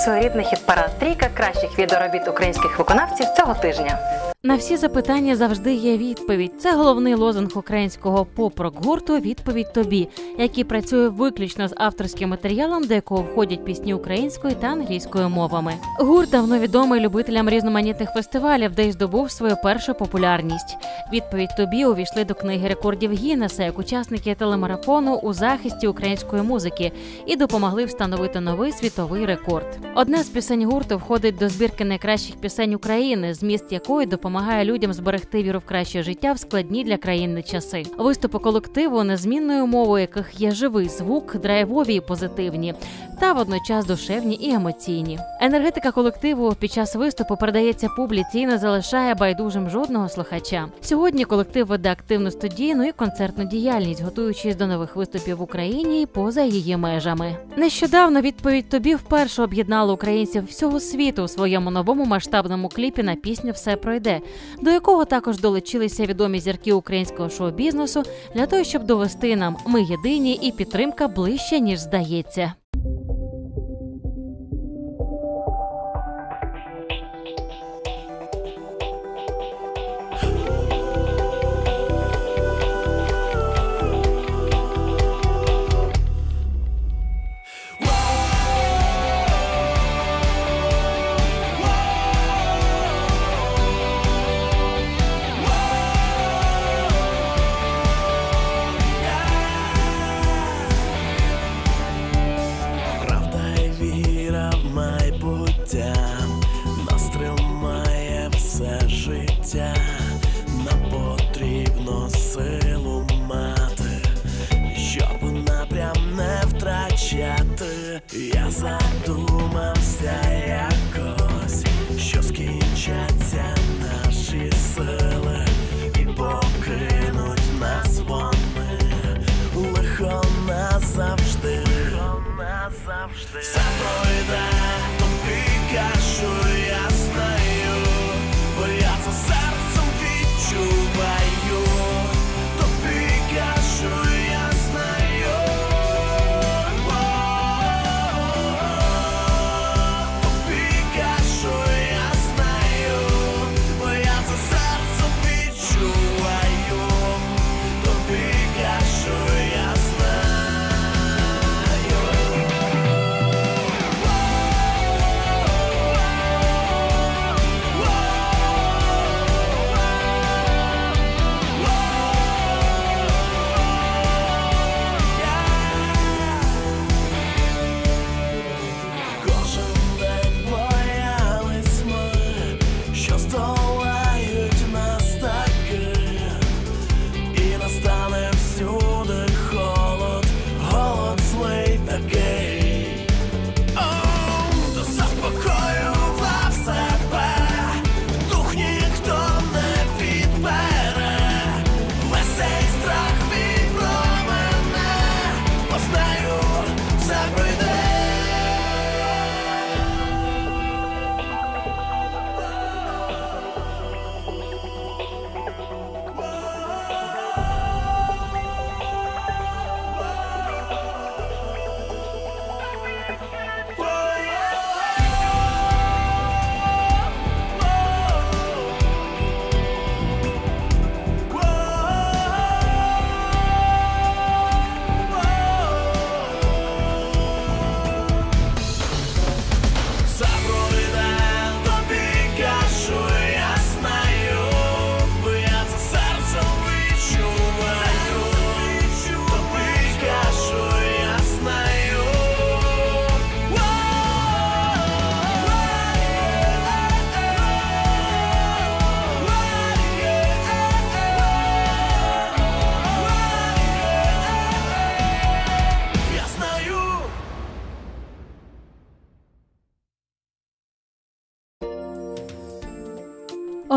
своєрідний хіт парад трійка кращих відеоробіт українських виконавців цього тижня. На всі запитання завжди є відповідь. Це головний лозунг українського поп-рок гурту Відповідь тобі, який працює виключно з авторським матеріалом, до якого входять пісні українською та англійською мовами. Гурт давно відомий любителям різноманітних фестивалів, де й здобув свою першу популярність. Відповідь тобі увійшли до книги рекордів Гіннеса як учасники телемарафону у захисті української музики і допомогли встановити новий світовий рекорд. Одна з пісень гурту входить до збірки найкращих пісень України, зміст якої допомагає людям зберегти віру в краще життя в складні для країни часи. Виступи колективу незмінною мовою, яких є живий звук, драйвові і позитивні, та водночас душевні і емоційні. Енергетика колективу під час виступу передається публіці і не залишає байдужим жодного слухача. Сьогодні колектив веде активну студійну і концертну діяльність, готуючись до нових виступів в Україні і поза її межами. Нещодавно відповідь тобі вперше об'єднала українців всього світу у своєму новому масштабному кліпі на пісню Все пройде, до якого також долучилися відомі зірки українського шоу-бізнесу для того, щоб довести нам ми єдині і підтримка ближче ніж здається. Майбуття нас тримає все життя. Нам потрібно силу мати, щоб напрям не втрачати. Я задумався якось, що скінчаться наші сили і покинуть нас вони назавжди. Все пройде,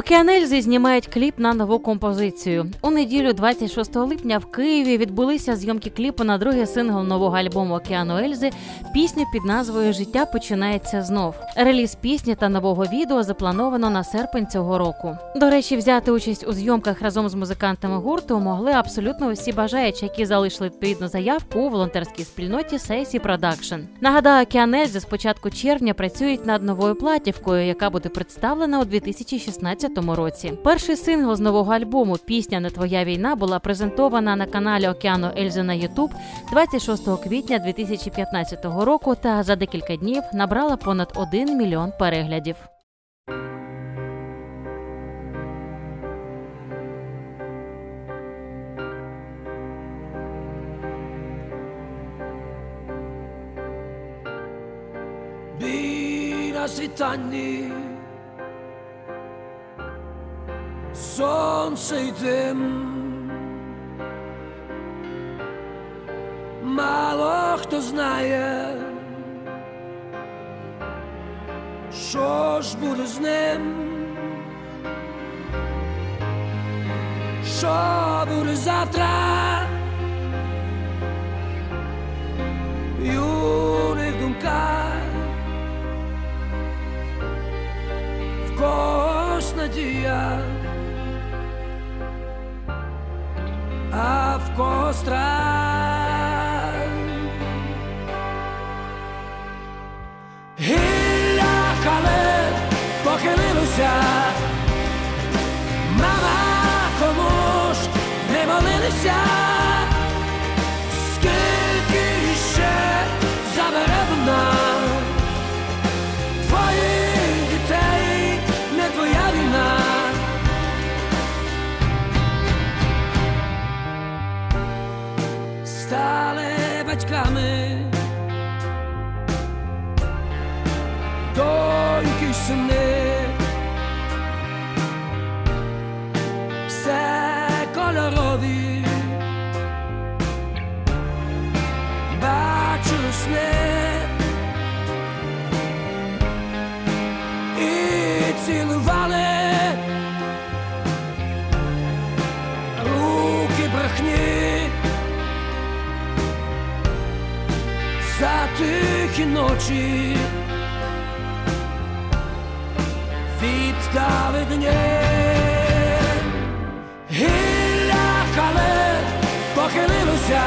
Океанельзи знімають кліп на нову композицію. У неділю, 26 липня, в Києві відбулися зйомки кліпу на другий сингл нового альбому Океану Ельзи. Пісня під назвою Життя починається знов. Реліз пісні та нового відео заплановано на серпень цього року. До речі, взяти участь у зйомках разом з музикантами гурту могли абсолютно усі бажаючі, які залишили відповідну заявку у волонтерській спільноті Сейсі Продакшн. Нагадаю, Океанельзи з початку червня працюють над новою платівкою, яка буде представлена у 2016 році. Перший сингл з нового альбому Пісня не твоя війна була презентована на каналі Океану Ельзи на Ютуб 26 квітня 2015 року та за декілька днів набрала понад 1 мільйон переглядів. На світанні Сонце й дим. Мало хто знає, що ж буде з ним, що буде завтра. Юних думках. В когось надія, а в когось страх. Гілля халет похилилося, мама ж не молилися, ночі віддали дні гілля кале похилилося,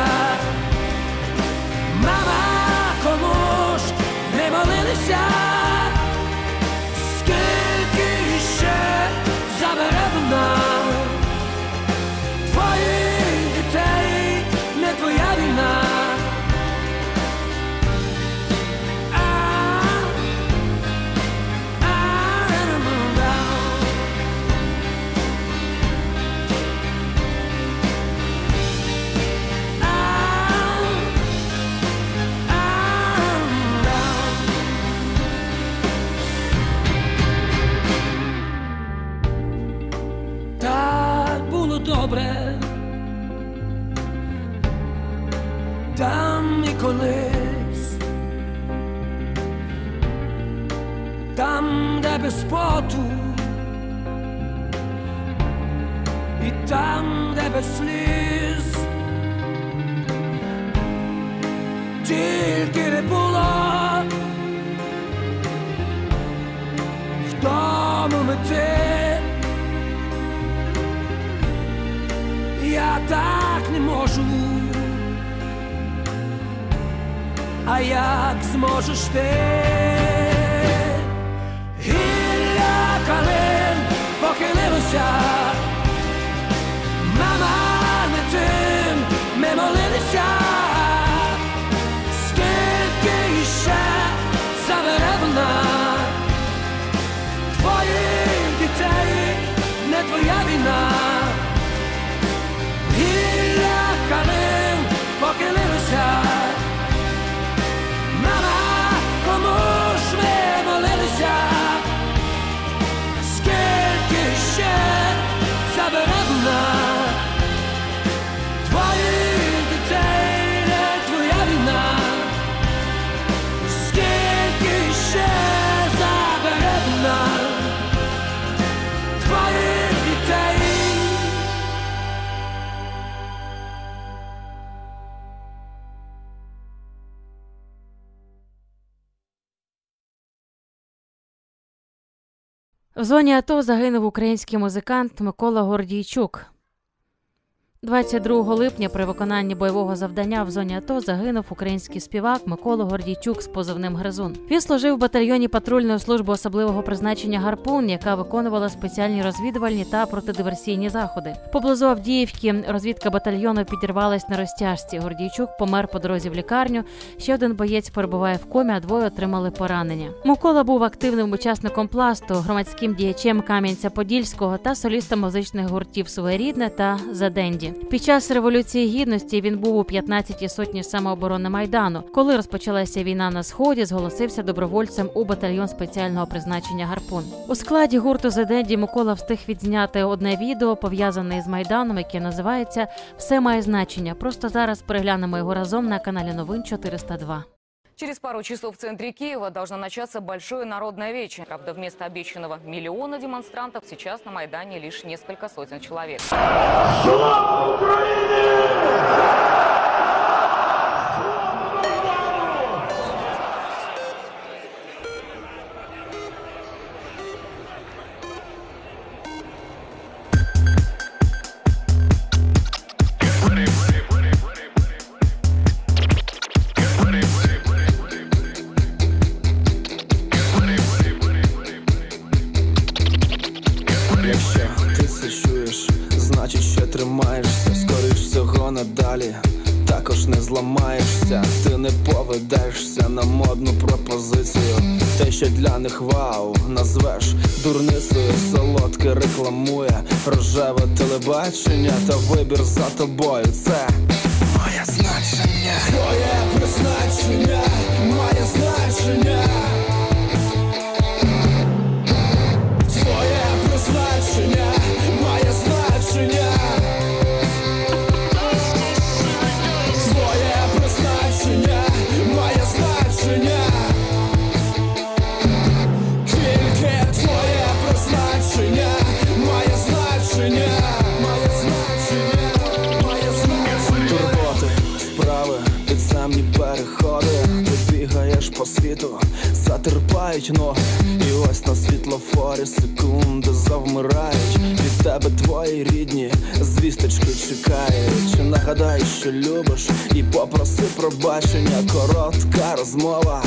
тільки не було в тому мети. Я так не можу. А як зможеш ти? Гілля калин похилилося, мама не тим ми молилися, В зоні АТО загинув український музикант Микола Гордійчук. 22 липня при виконанні бойового завдання в зоні АТО загинув український співак Микола Гордійчук з позивним Гризун. Він служив в батальйоні патрульної служби особливого призначення Гарпун, яка виконувала спеціальні розвідувальні та протидиверсійні заходи. Поблизу Авдіївки розвідка батальйону підірвалась на розтяжці. Гордійчук помер по дорозі в лікарню. Ще один боєць перебуває в комі, а двоє отримали поранення. Микола був активним учасником пласту, громадським діячем Кам'янця-Подільського та солістом музичних гуртів Своєрідне та Заденді. Під час революції гідності він був у 15-й сотні самооборони майдану. Коли розпочалася війна на сході, зголосився добровольцем у батальйон спеціального призначення Гарпун. У складі гурту «Зеденді» Микола встиг відзняти одне відео, пов'язане з майданом, яке називається Все має значення. Просто зараз переглянемо його разом на каналі Новин 402. Через пару часов в центре Киева должно начаться большое народное вече. Правда, вместо обещанного миллиона демонстрантов сейчас на Майдане лишь несколько сотен человек. Якщо ти це чуєш, значить ще тримаєшся, скоріш всього надалі. Також не зламаєшся, ти не поведешся на модну пропозицію. Те, що для них вау, назвеш дурницею, солодке рекламує рожеве телебачення та вибір за тобою. Це моє значення, твоє призначення, має значення. Затерпають но І ось на світлофорі секунди завмирають. Від тебе твої рідні звісточки чекають. Чи нагадай, що любиш, і попроси пробачення, коротка розмова.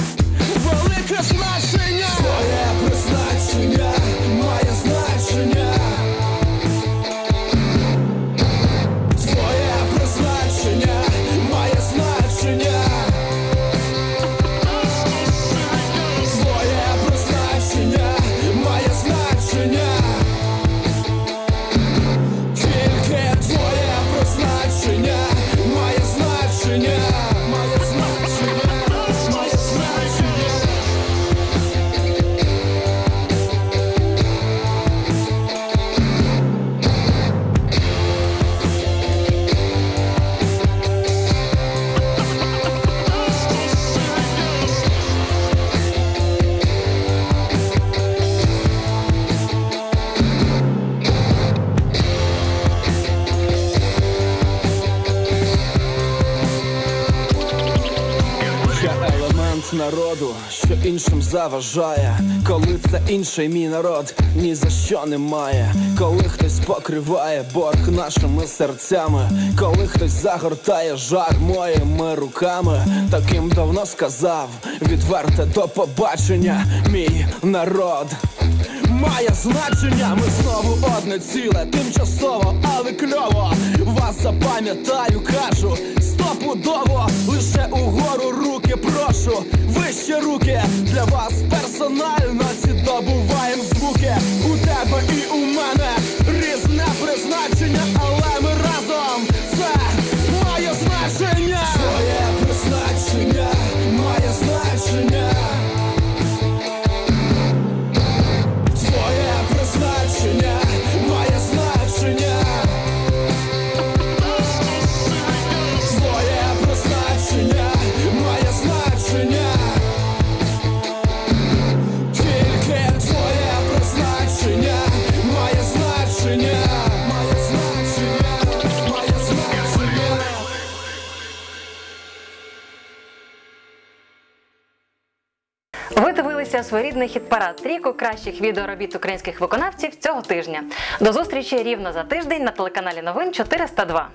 Велике значення! Твоє призначення має народу, що іншим заважає, коли це інший мій народ ні за що немає, коли хтось покриває борг нашими серцями, коли хтось загортає жар моїми руками, таким давно сказав, відверте до побачення, мій народ. Має значення, ми знову одне ціле, тимчасово, але кльово. Вас запам'ятаю, кажу, стопудово, лише угору руки прошу, вище руки. Для вас персонально ці добуваєм звуки. У тебе і у мене дивіться своєрідний хіт-парад трійку кращих відеоробіт українських виконавців цього тижня. До зустрічі рівно за тиждень на телеканалі Новин 402.